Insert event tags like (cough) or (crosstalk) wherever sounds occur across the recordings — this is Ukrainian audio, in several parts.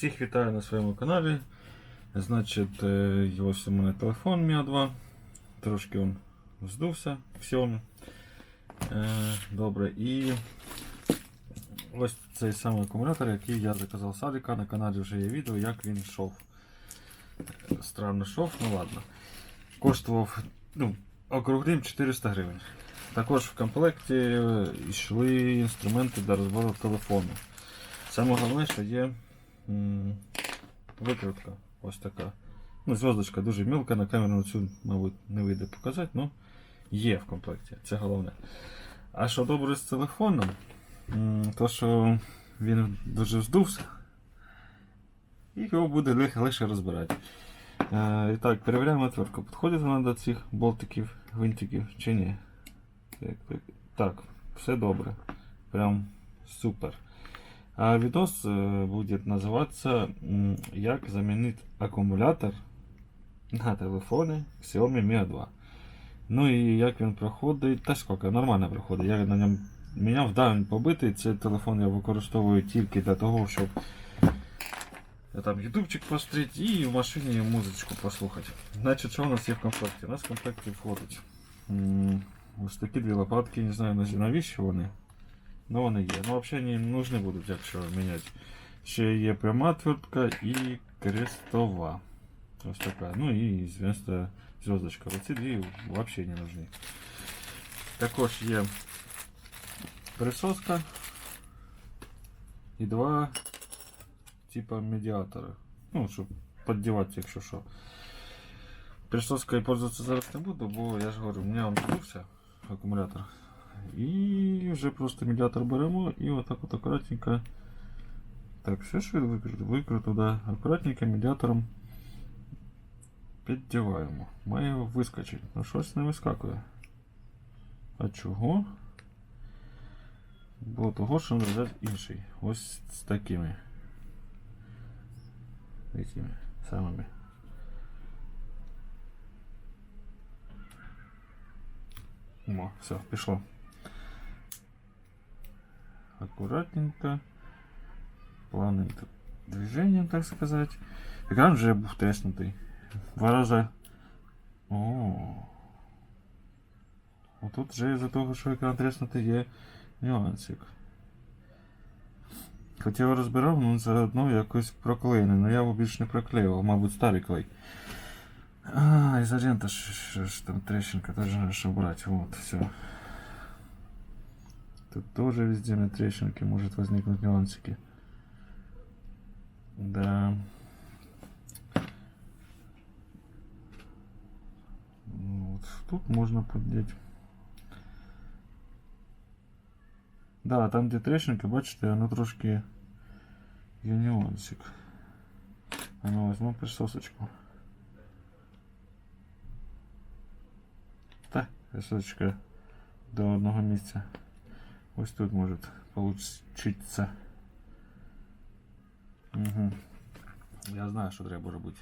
Всіх вітаю на своєму каналі. Значить, е, ось у мене телефон Mi 2. Трошки він здувся Xiaomi. Е, Добре. І ось цей самий акумулятор, який я заказав з Аліка. На каналі вже є відео, як він йшов. Странно йшов, ну ладно. Коштував, ну, округлим 400 гривень. Також в комплекті йшли інструменти для розбору телефону. Саме головне, що є викрутка. Ось така. Ну, зв'язочка дуже мілка, на камеру цю, мабуть, не вийде показати, але є в комплекті. Це головне. А що добре з телефоном, то що він дуже вздувся. І його буде легше, розбирати. Е, і так, перевіряємо отвертку. Підходить вона до цих болтиків, гвинтиків чи ні? Так, все добре. Прям супер. А відос е, буде називатися м, Як замінити акумулятор на телефоні Xiaomi Mi 2. Ну і як він проходить, та скільки, нормально проходить. Я на ньому міняв, да, він побитий. Цей телефон я використовую тільки для того, щоб я там ютубчик постріти і в машині музичку послухати. Значить, що у нас є в комплекті? У нас в комплекті входить ось такі дві лопатки, не знаю навіщо вони. Ну вони є. Ну взагалі не нужні будуть, якщо міняти. Ще є пряма отвертка і крестова. Ось така. Ну і звісно зв'язочка. Оці дві взагалі не нужні. Також є присоска і два типа медіатора. Ну, щоб піддівати, якщо що. Присоскою пользуватися зараз не буду, бо я ж говорю, у мене он здувся акумулятор. І вже просто медіатор беремо і отак от акуратненько. Так, все ж викрито, викрито, да. Акуратненько медіатором піддіваємо. Має вискочити. Ну щось не вискакує. А чого? Бо того, що не інший. Ось з такими. Якими самими. О, все, пішло. Аккуратненько. Плавным движением, так сказать. Экран вже був треснутий. Два рази. О. Отут вже із-за того, що екран треснутий, є нюансик. Хоч я розбирав, ну заодно якось проклеєний, але я його більше не проклеював, мабуть, старий клей. А, изолента, ж- ж там трещинка, надо что брать. Вот, все. Тут тоже везде на трещинке может возникнуть нюансики. Да. Вот, тут можно поддеть. Да, там где трещинка, бачите, оно трошки є нюансик. А ну возьму присосочку. Та, присосочка до одного місця. Ось тут може получиться. Угу. Я знаю, що треба робити.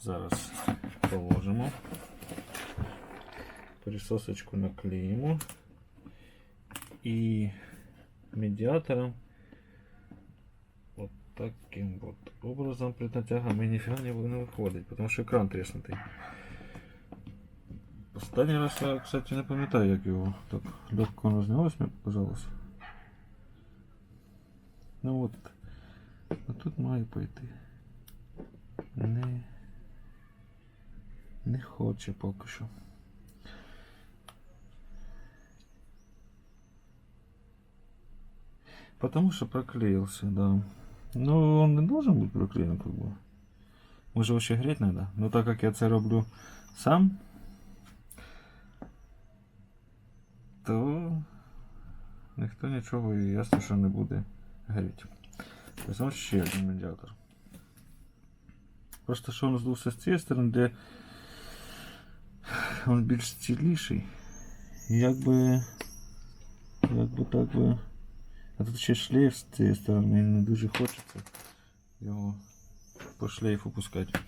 Зараз положимо. Присосочку наклеїмо. І медіатором от таким от образом при натяганні ніфіга не не виходить, тому що екран треснутий. Останній раз я, кстати, не пам'ятаю, як його так легко воно знялось, мені показалось. Ну от. А тут має пойти. Не. Не хоче поки що. Потому что проклеился, да. Ну, он не должен быть проклеен, как бы. Може його ще греть надо. Но так как я це роблю сам, то ніхто нічого і ясно, що не буде гріти. Ось ще один медіатор. Просто що він здувся з цієї сторони, де він більш ціліший. Якби. Якби так би. А тут ще шлейф з цієї сторони, мені не дуже хочеться його по шлейфу пускати.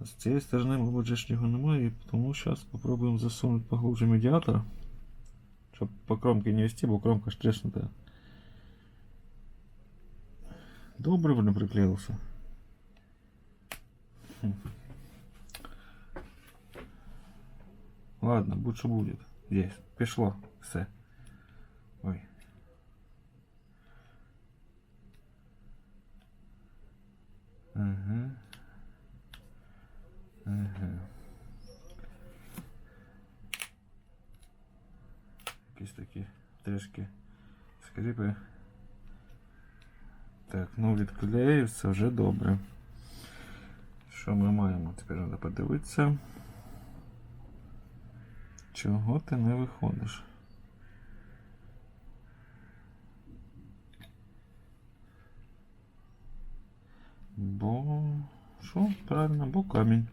А з цієї сторони, мабуть, ж його немає, тому зараз спробуємо засунути поглубже медіатор. Щоб по кромке не вести, бо кромка ж треснута. Добре він приклеївся. Хм. Ладно, будь що буде. Є, пішло, все. Ой. Ага. Ага. Якісь такі трішки скріпи. Так, ну відклеїв, це вже добре. Що ми маємо? Тепер треба подивитися. Чого ти не виходиш? Бо. Що? Правильно, бо камінь.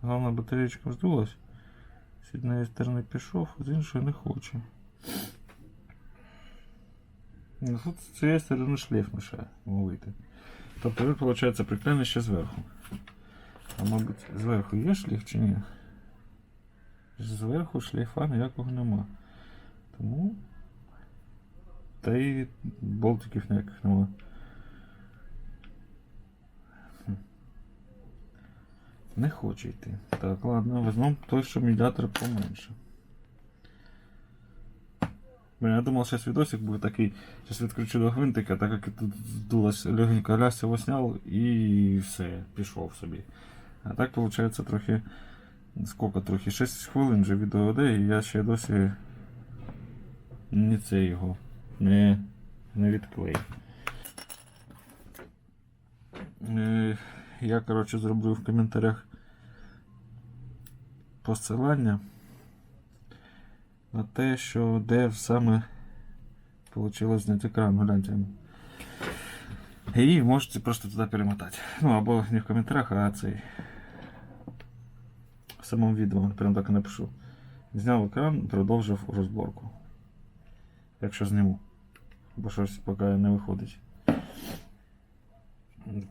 Головна батареєчка вздулась. З однієї сторони пішов, з іншої не хоче. Ну, тут з цієї сторони шлейф мешає вийти. Тобто він, виходить, приклеєний ще зверху. А мабуть, зверху є шлейф чи ні? Зверху шлейфа ніякого нема. Тому. Та й болтиків ніяких нема. Не хоче йти. Так, ладно, візьмемо той, що медіатор поменше. Блин, я думал, сейчас видосик будет такой. Сейчас відкручу до гвинтика, так як тут здулась легенько лясь його сняв і все, пішов собі. А так виходить трохи. Сколько трохи? 6 хвилин вже відео йде, і я ще досі не це його не, не відклеїв. Я, коротше, зроблю в коментарях посилання на те, що де саме вийшло зняти екран, гляньте. І можете просто туди перемотати. Ну, або не в коментарях, а цей. В самому відео, прям так і напишу. Зняв екран, продовжив розборку. Якщо зніму. Бо щось поки не виходить.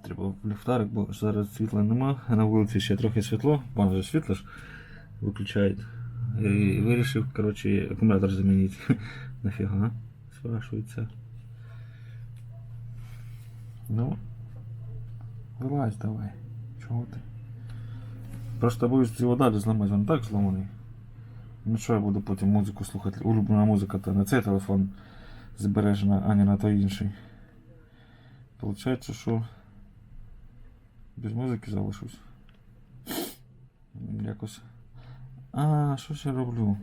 Треба ліхтарик, бо зараз світла нема, на вулиці ще трохи світло, пан вже світло ж виключають. І вирішив, коротше, акумулятор замінити. (laughs) Нафіга, спрашується. Ну, вилазь давай. Чого ти? Просто боюсь його далі зламати, він так зламаний. Ну що я буду потім музику слухати? Улюблена музика то на цей телефон збережена, а не на той інший. Получається, що без музики залишусь. Якось. А, що ж я роблю?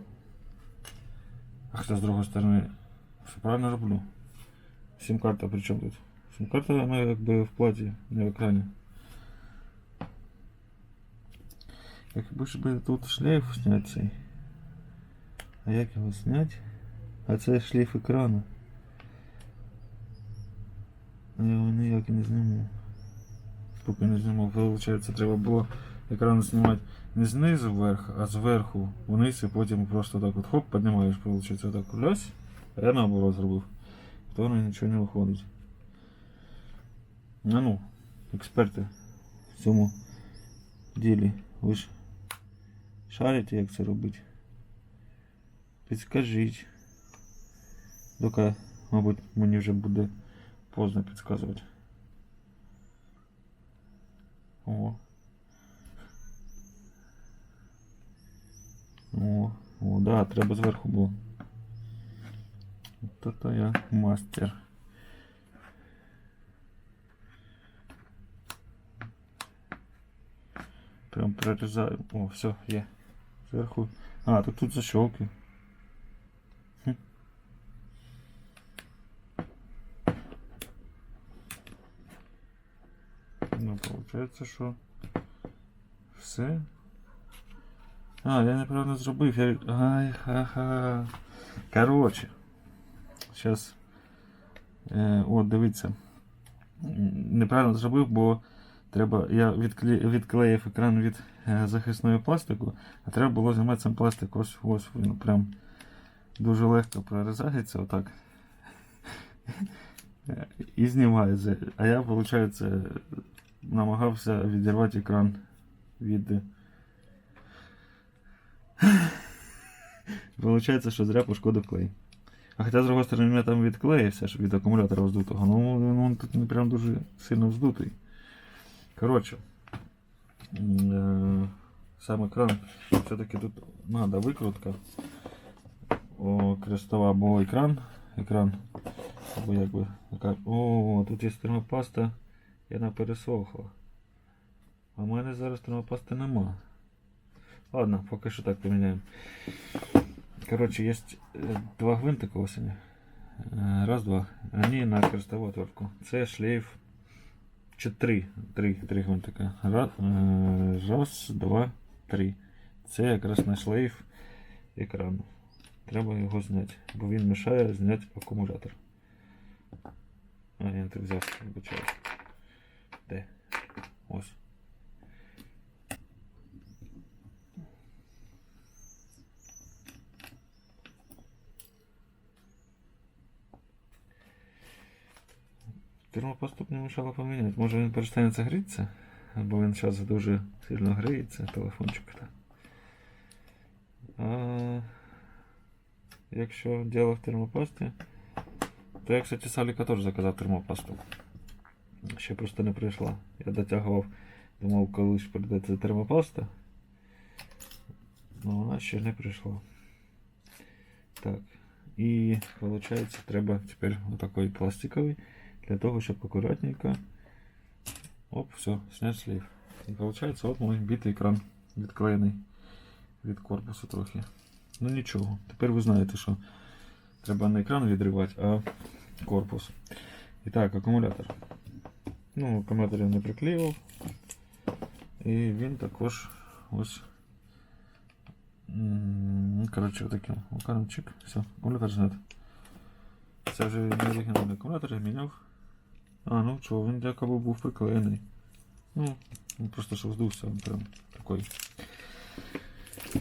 А хоча з другої сторони, все правильно роблю. Сім-карта при чому тут? Сім-карта вона якби в платі, не в екрані. Якби ж би тут шлейф зняти цей. А як його зняти? А це шлейф екрану. А я його ніяк і не зніму. Поки не знімав, виходить, треба було екран знімати не знизу вверх, а зверху вниз і потім просто так от хоп, піднімаєш, виходить, отак лясь. А я наоборот зробив. То воно нічого не виходить. А ну, експерти в цьому ділі. Ви ж шарите, як це робити. Підскажіть. Доки, мабуть, мені вже буде поздно підказувати. О. О, о, да, треба зверху було. От это я мастер. Прям прорізаю. О, все, є. Зверху. А, так тут защелки. Получается, що все. А, я неправильно зробив. Я... Ай, ха-ха. Короче. Сейчас. Е, от, дивіться. Неправильно зробив, бо треба. Я відкле... відклеїв екран від е, захисної пластику, а треба було знімати сам пластик. Ось ось він прям дуже легко прорізається отак. (laughs) І знімається. А я, виходить, намагався відірвати екран від. Получається, що зря пошкодив клей. А хоча, з другої сторони, мене там відклеївся від акумулятора вздутого, ну він тут не прям дуже сильно вздутий. Коротше, е, сам екран, все-таки тут треба викрутка. О, крестова або екран. Екран. Або така- О, тут є термопаста, і вона пересохла. А в мене зараз термопасти нема. Ладно, поки що так поміняємо. Коротше, є е, два гвинтика осені. Е, Раз, два. Они на крестову отвертку. Це шлейф. Чи три. Три, три гвинтика. Раз, раз, два, три. Це якраз на шлейф екрану. Треба його зняти, бо він мешає зняти акумулятор. А, я не так взяв, вибачаю. Де? Ось. Термопоступ не мешало поміняти. Може він перестане це грітися? Бо він зараз дуже сильно гріється, телефончик. так. А, якщо діло в термопасті, то я, кстати, Саліка теж заказав термопасту. Ще просто не прийшла. Я дотягував, думав, коли прийде ця термопаста. Ну вона ще не прийшла. Так. І виходить, треба тепер отакий пластиковий для того, щоб акуратненько. Оп, все, снять шлейф. І виходить, от мой битий екран відклеєний від корпусу трохи. Ну нічого. Тепер ви знаєте, що треба не екран відривати, а корпус. І так, акумулятор. Ну, я не приклеював. І він також ось. Коротше, отаким окаремчик. Все, акумулятор знят. Це вже не оригінальний акумулятор, я міняв. А, ну чого, він якоби був приклеєний. Ну, просто що здувся, він прям такий.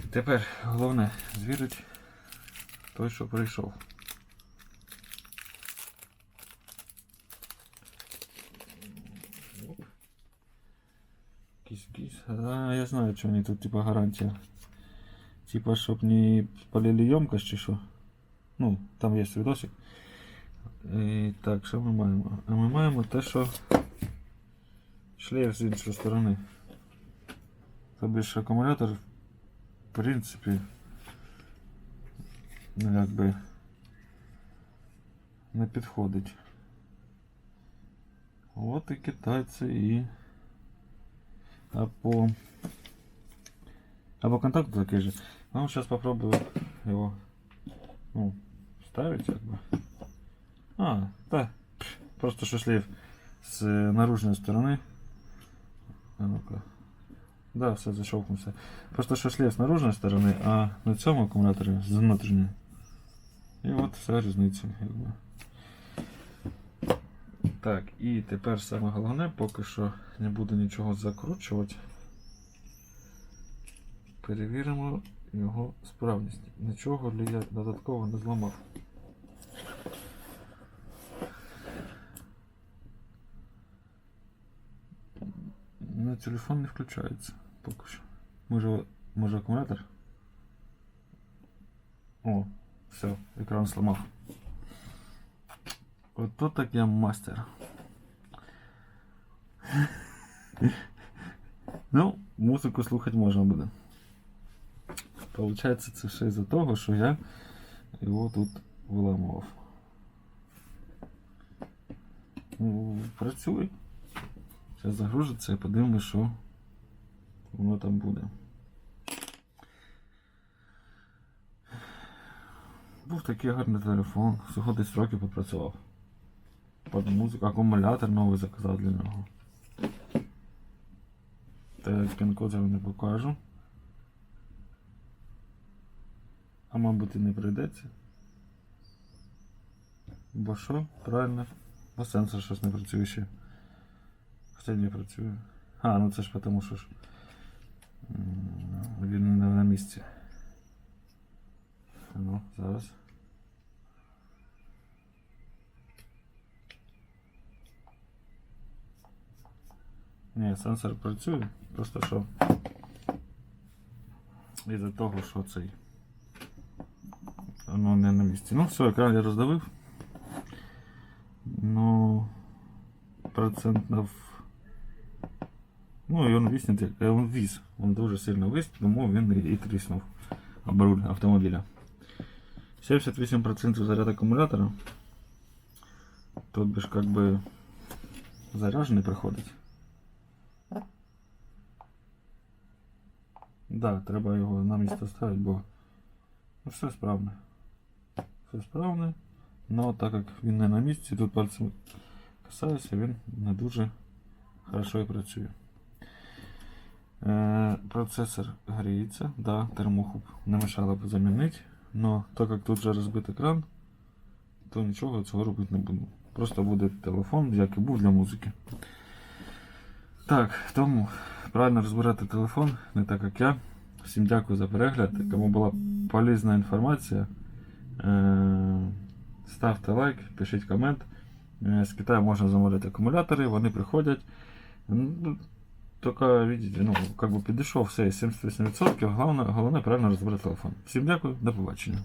Тепер головне звірити той, що прийшов. Кіс-кіс. А, я знаю, що вони тут типа гарантія. Типа, щоб не спалили емкость чи що. Ну, там є відосик. І, так, що ми маємо? А ми маємо те, що шлейф з іншої сторони. Тобі ж акумулятор, в принципі, ну якби не підходить. От і китайці і. А по. А по контакту такий же. Ну, сейчас попробую его ну, вставить как бы. А, да. Просто что шлейф с э, наружной стороны. А ну-ка. Да, все защелкнувся. Просто що шлейф з наружної сторони, а на цьому акумуляторі з внутрішньої. І от вся різниця. Якби. Так, і тепер саме головне, поки що не буду нічого закручувати. Перевіримо його справність. Нічого ли я додатково не зламав. Ну, телефон не включається поки що. Може, може акумулятор? О, все, екран сломав. Ото так я мастер. (laughs) ну, музику слухати можна буде. Получається, це все із-за того, що я його тут виламував. Ну, працює. Зараз загружиться і подивимось, що воно там буде. Був такий гарний телефон, всього десь років попрацював. Під музику, акумулятор новий заказав для нього. Та пін-код зараз не покажу. А мабуть і не прийдеться. Бо що? Правильно. Бо сенсор щось не працює ще. Хоча не працює. А, ну це ж тому що ж він не на місці. Ну, зараз. Ні, сенсор працює, просто що із-за того, що цей воно не на місці. Ну все, екран я роздавив. Ну процентів Ну і він віснить, як- е, він віз. Він дуже сильно віз, тому він і- і тріснув об руль автомобіля. 78% заряд акумулятора. Тут бишь как бы заряженный приходить. Да, треба його на місце ставити, бо ну, все справне. Все справне. Но так як він не на місці, тут пальцем касаюся, він не дуже хорошо і працює. Е, процесор гріється, да, термохуб не мешало б замінити, но так як тут вже розбитий екран, то нічого цього робити не буду. Просто буде телефон, як і був для музики. Так, тому правильно розбирати телефон, не так як я. Всім дякую за перегляд. Кому була полезна інформація, е, ставте лайк, пишіть комент. Е, З Китаю можна замовляти акумулятори, вони приходять. Ну, Тільки, видите, ну, как бы підійшов все, 78%. Головне, головне правильно розбирати телефон. Всім дякую, до побачення.